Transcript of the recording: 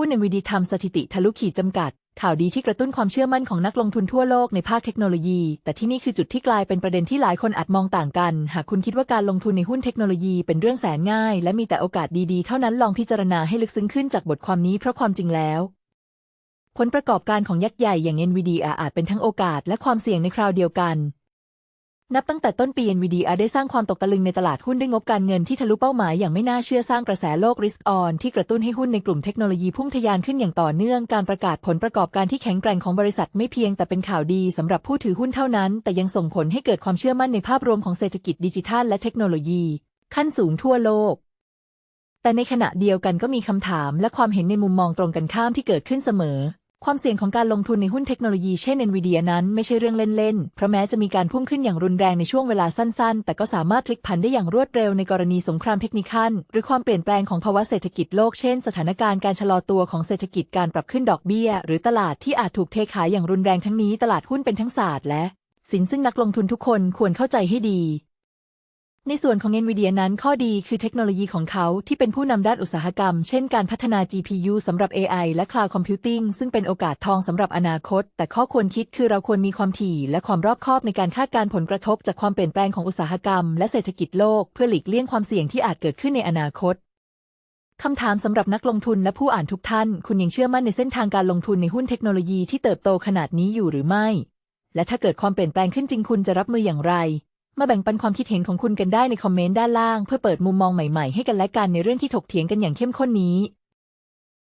หุ้น NVIDIA ทำสถิติทะลุขีดจำกัด ข่าวดีที่กระตุ้นความเชื่อมั่นของนักลงทุนทั่วโลกในภาคเทคโนโลยี แต่ที่นี่คือจุดที่กลายเป็นประเด็นที่หลายคนอาจมองต่างกัน หากคุณคิดว่าการลงทุนในหุ้นเทคโนโลยีเป็นเรื่องแสนง่าย และมีแต่โอกาสดีๆ เท่านั้นลองพิจารณาให้ลึกซึ้งขึ้นจากบทความนี้เพราะความจริงแล้ว ผลประกอบการของยักษ์ใหญ่อย่าง NVIDIA อาจเป็นทั้งโอกาสและความเสี่ยงในคราวเดียวกัน นับตั้งแต่ต้นปี NVIDIA ได้สร้างความตกตะลึงในตลาดหุ้นด้วยงบการเงินที่ทะลุเป้าหมายอย่างไม่น่าเชื่อสร้างกระแสโลก risk on ที่กระตุ้นให้หุ้นในกลุ่มเทคโนโลยีพุ่งทะยานขึ้นอย่างต่อเนื่อง การประกาศผลประกอบการที่แข็งแกร่งของบริษัทไม่เพียงแต่เป็นข่าวดีสำหรับผู้ถือหุ้นเท่านั้น แต่ยังส่งผลให้เกิดความเชื่อมั่นในภาพรวมของเศรษฐกิจดิจิทัลและเทคโนโลยี ขั้นสูงทั่วโลก แต่ในขณะเดียวกันก็มีคำถามและความเห็นในมุมมองตรงกันข้ามที่เกิดขึ้นเสมอ ความเสี่ยงของการลงทุนในหุ้นเทคโนโลยีเช่น NVIDIA นั้นไม่ใช่เรื่องเล่นๆ เพราะแม้จะมีการพุ่งขึ้นอย่างรุนแรงในช่วงเวลาสั้นๆ แต่ก็สามารถพลิกผันได้อย่างรวดเร็วในกรณีสงครามเทคนิคัลหรือความเปลี่ยนแปลงของภาวะเศรษฐกิจโลกเช่น สถานการณ์การชะลอตัวของเศรษฐกิจการปรับขึ้นดอกเบี้ย หรือตลาดที่อาจถูกเทขายอย่างรุนแรงทั้งนี้ตลาดหุ้นเป็นทั้งศาสตร์และสินซึ่งนักลงทุนทุกคนควรเข้าใจให้ดี ในส่วนของ NVIDIA นั้นข้อดีคือเทคโนโลยีของเขาที่เป็นผู้นำด้านอุตสาหกรรม เช่นการพัฒนา GPU สำหรับ AI และ Cloud Computing ซึ่งเป็นโอกาสทองสำหรับอนาคต แต่ข้อควรคิดคือเราควรมีความถี่และความรอบคอบในการคาดการผลกระทบจากความเปลี่ยนแปลงของอุตสาหกรรม และเศรษฐกิจโลกเพื่อหลีกเลี่ยงความเสี่ยงที่อาจเกิดขึ้นในอนาคตคำถามสำหรับนักลงทุนและผู้อ่านทุกท่าน คุณยังเชื่อมั่นในเส้นทางการลงทุนในหุ้นเทคโนโลยีที่เติบโตขนาดนี้อยู่หรือไม่ และถ้าเกิดความเปลี่ยนแปลงขึ้นจริงคุณจะรับมืออย่างไร มาแบ่งปันความคิดเห็นของคุณกันได้ในคอมเมนต์ด้านล่างเพื่อเปิดมุมมองใหม่ๆให้กันและกันในเรื่องที่ถกเถียงกันอย่างเข้มข้นนี้